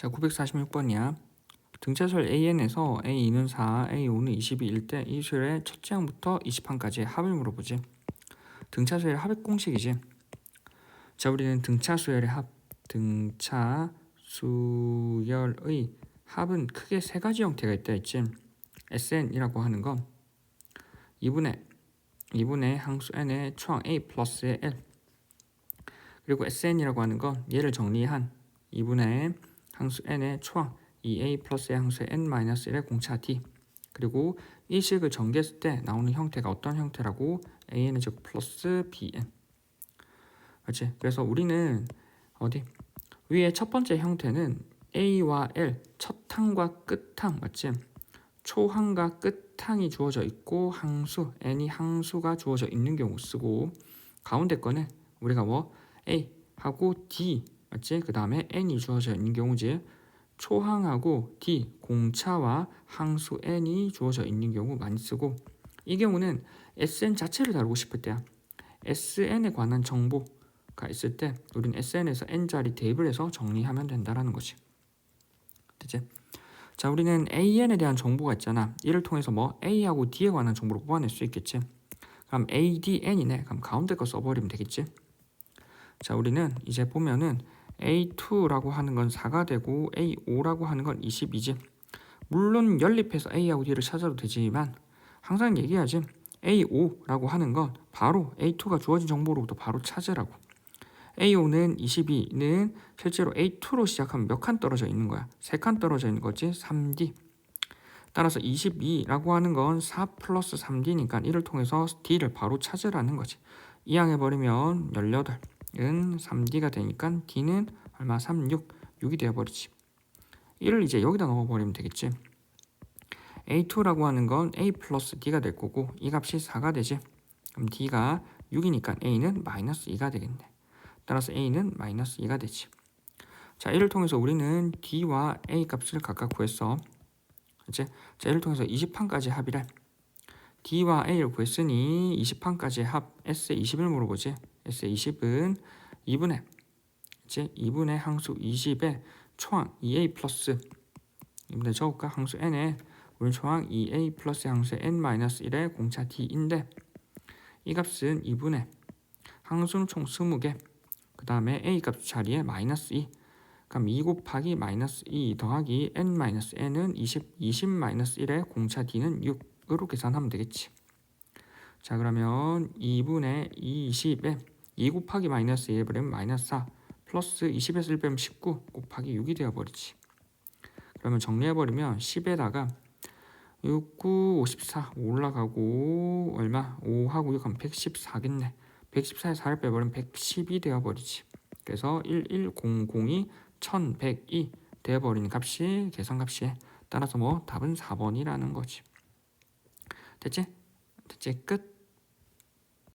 자, 946번이야. 등차수열 AN에서 A2는 4, A5는 22일 때 이 수열의 첫째 항부터 20항까지의 합을 물어보지. 등차수열의 합의 공식이지. 자, 우리는 등차수열의 합, 등차수열의 합은 크게 세 가지 형태가 있다 했지. SN이라고 하는 건 2분의 2분의 항수 n의 초항 a 플러스의 l 그리고 SN이라고 하는 건 얘를 정리한 2분의 항수 n의 초항 2a 플러스의 항수의 n-1의 공차 d. 그리고 이 식을 전개했을 때 나오는 형태가 어떤 형태라고? an의 즉 플러스 bn. 그렇지? 그래서 우리는 어디? 위에 첫 번째 형태는 a와 l 첫 항과 끝항 맞지? 초항과 끝항이 주어져 있고 항수 n이 항수가 주어져 있는 경우 쓰고 가운데 거는 우리가 뭐? a 하고 d 맞지? 그 다음에 n이 주어져 있는 경우지 초항하고 d 공차와 항수 n이 주어져 있는 경우 많이 쓰고 이 경우는 sn 자체를 다루고 싶을 때야. Sn에 관한 정보가 있을 때 우리는 sn에서 n 자리 대입을 해서 정리하면 된다라는 거지. 됐지? 자 우리는 AN에 대한 정보가 있잖아. 이를 통해서 뭐 A하고 D에 관한 정보를 뽑아낼 수 있겠지. 그럼 ADN이네. 그럼 가운데 거 써버리면 되겠지. 자 우리는 이제 보면은 A2라고 하는 건 4가 되고 A5라고 하는 건 22지. 물론 연립해서 A하고 D를 찾아도 되지만 항상 얘기하지 A5라고 하는 건 바로 A2가 주어진 정보로부터 바로 찾으라고. A5는 22는 실제로 A2로 시작하면 몇 칸 떨어져 있는 거야? 3칸 떨어져 있는 거지? 3D 따라서 22라고 하는 건 4 플러스 3D니까 이를 통해서 D를 바로 찾으라는 거지. 이항해버리면 18 은 3D가 되니까 D는 얼마? 36, 6이 되어버리지 이를 이제 여기다 넣어버리면 되겠지 A2라고 하는 건 A 플러스 D가 될 거고 이 값이 4가 되지 그럼 D가 6이니까 A는 마이너스 2가 되겠네 따라서 a는 마이너스 2가 되지. 자, 이를 통해서 우리는 d와 a 값을 각각 구했어. 이제 자, 이를 통해서 20판까지 합이래. d와 a를 구했으니 20판까지 합 s의 20을 물어보지. S의 20은 2분의 이제 2분의 항수 20의 초항 2a 플러스 이분의 적을까 항수 n에 우리 초항 2a 플러스 항수 n-1의 공차 d인데 이 값은 2분의 항수는 총 20개 그 다음에 a 값 자리에 마이너스 2 그럼 2 곱하기 마이너스 2 더하기 n 마이너스 n은 20, 20 마이너스 1의 공차 d는 6으로 계산하면 되겠지. 자 그러면 2분의 20에 2 곱하기 마이너스 2에 버리면 마이너스 4 플러스 20에서 1 빼면 19 곱하기 6이 되어버리지 그러면 정리해버리면 10에다가 6, 9, 54 올라가고 얼마? 5하고 6하면 114겠네 114에 4를 빼버리면 110이 되어버리지. 그래서 1100이 1102 되어버리는 값이 계산값이에 따라서 뭐 답은 4번이라는 거지. 됐지? 됐지? 끝.